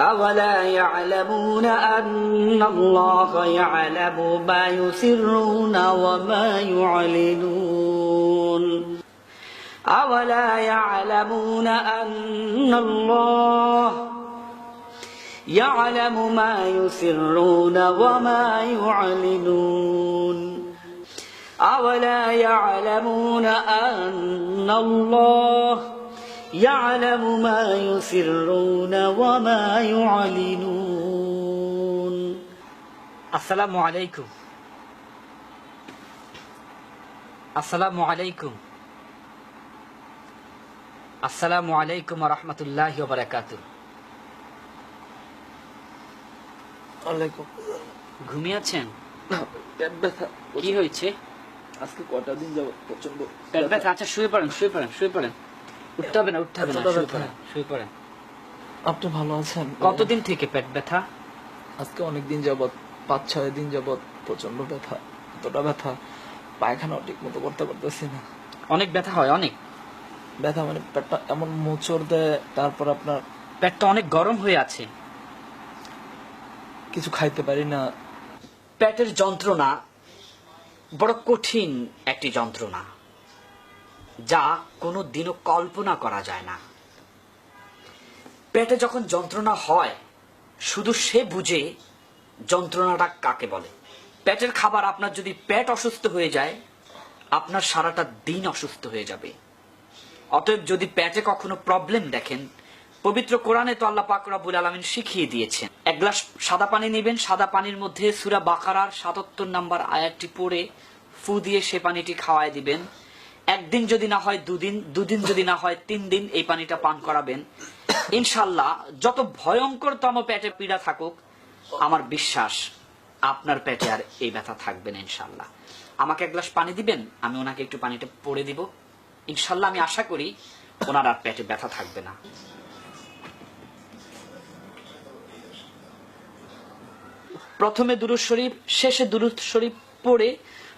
أولا يعلمون أن الله يعلم ما يسرون وما يعلنون أولا يعلمون أن الله يعلم ما يسرون وما يعلنون أولا يعلمون أن الله يعلم ما يسرون وما يعلنون السلام عليكم السلام عليكم السلام عليكم ورحمة الله وبركاته ওয়ালাইকুম ঘুমিয়ে আছেন পেট ব্যথা কি হয়েছে আজকে কটা দিন যাব প্রচন্ড পেট ব্যথা আচ্ছা শুয়ে পড়েন শুয়ে পড়েন শুয়ে পড়েন উঠতে হবে না উঠতে হবে না এতটা শুয়ে ব্যথা? পড়েন শুয়ে পড়েন আপনি ভালো আছেন? কতদিন থেকে পেট ব্যথা? আজকে অনেক দিন যাবত পাঁচ ছয় দিন যাবত প্রচণ্ড ব্যথা এতটা ব্যথা পায়খানাও ঠিক মতো করতে পারতেছি না। অনেক ব্যথা হয় অনেক? ব্যথা মানে পেটটা এমন মোচড় দেয় তারপর আপনার পেটটা অনেক গরম হয়ে আছে। কিছু খাইতে পারি না। পেটের যন্ত্রণা বড় কঠিন একটি যন্ত্রণা। যা কোনো দিনও কল্পনা করা যায় না। পেটে যখন যন্ত্রণা হয়, শুধু সে বুঝে যন্ত্রণাটা কাকে বলে। পেটের খাবার আপনার যদি পেট অসুস্থ হয়ে যায়, আপনার সারাটা দিন অসুস্থ হয়ে যাবে। অতএব যদি পেটে কখনো প্রবলেম দেখেন, পবিত্র কোরআনে তো আল্লাহ পাক রাব্বুল আলামিন শিখিয়ে দিয়েছেন। এক গ্লাস সাদা পানি নেবেন, সাদা পানির মধ্যে সূরা বাকারার 77 নাম্বার আয়াতটি পড়ে ফু দিয়ে সে পানিটি খাওয়ায় দিবেন। একদিন যদি না হয় দুদিন দুদিন যদি না হয় তিন দিন এই পানিটা পান করাবেন। ইনশাল্লাহ, যত ভয়ঙ্করতম পেটে পীড়া থাকুক, আমার বিশ্বাস আপনার পেটে আর এই ব্যথা থাকবে না ইনশাল্লাহ। আমাকে এক গ্লাস পানি দিবেন, আমি ওনাকে একটু পানিটা পড়ে দিব। ইনশাল্লাহ, আমি আশা করি ওনার আর পেটে ব্যথা থাকবে না। প্রথমে দুরুদ শরীফ, শেষে দুরুদ শরীফ পড়ে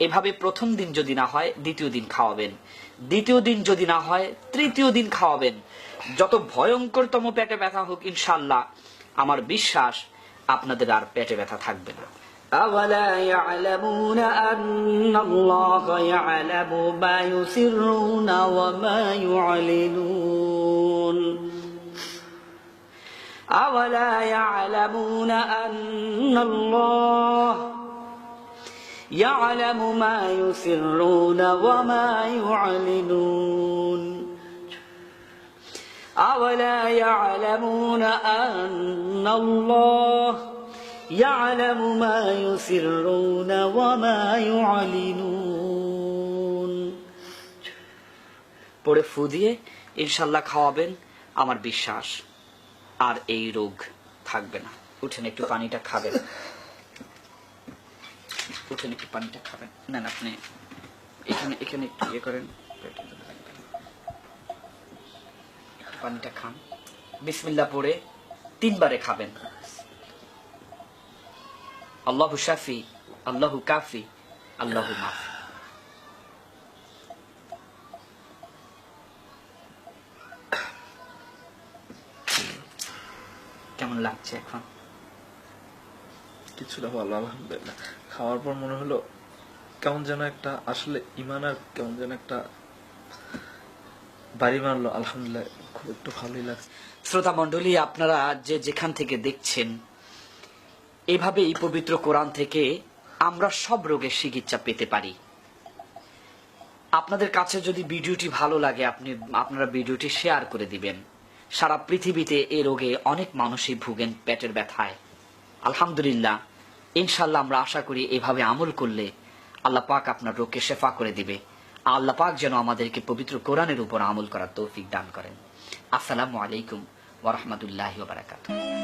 এভাবে প্রথম দিন যদি না হয় দ্বিতীয় দিন খাওয়াবেন দ্বিতীয় দিন যদি না হয় তৃতীয় দিন খাওয়াবেন যত ভয়ঙ্করতম পেটে ব্যথা হোক ইনশাল্লাহ আমার বিশ্বাস আপনাদের আর পেটে ব্যথা থাকবে না أولا يعلمون أن الله يعلم ما يسرون وما يعلنون أولا يعلمون أن الله يعلم ما يسرون وما يعلنون أولا يعلمون أن الله يعلم ما يسرون وما يعلنون পরে ফু দিয়ে ইনশাল্লাহ খাওয়াবেন আমার বিশ্বাস আর এই রোগ থাকবে না উঠেন একটু পানিটা খাবেন উঠেন একটু পানিটা খাবেন? না আপনি এখানে এখানে একটু ইয়ে করেন। পানিটা খান। বিসমিল্লা পড়ে তিনবারে খাবেন। আল্লাহু শাফি, আল্লাহু কাফি, আল্লাহু মাফি। কেমন লাগছে এখন? কিছুটা ভালো আলহামদুলিল্লাহ। খাওয়ার পর মনে হলো কেমন যেন একটা আসলে ইমান আর কেমন যেন একটা বাড়ি মারলো আলহামদুলিল্লাহ, খুব একটু ভালোই লাগছে। শ্রোতা মণ্ডলী, আপনারা যে যেখান থেকে দেখছেন এভাবে এই পবিত্র কোরআন থেকে আমরা সব রোগের চিকিৎসা পেতে পারি। আপনাদের কাছে যদি ভিডিওটি ভালো লাগে, আপনি, আপনারা ভিডিওটি শেয়ার করে দিবেন। সারা পৃথিবীতে এ রোগে অনেক মানুষই ভুগেন পেটের ব্যথায়। আলহামদুলিল্লাহ। ইনশাল্লাহ আমরা আশা করি এভাবে আমল করলে আল্লাহ পাক আপনার রোগকে শেফা করে দিবে। আল্লাহ পাক যেন আমাদেরকে পবিত্র কোরআনের উপর আমল করার তৌফিক দান করেন। আসসালামু আলাইকুম ওরহমতুল্লাহ বারাকাতুহ।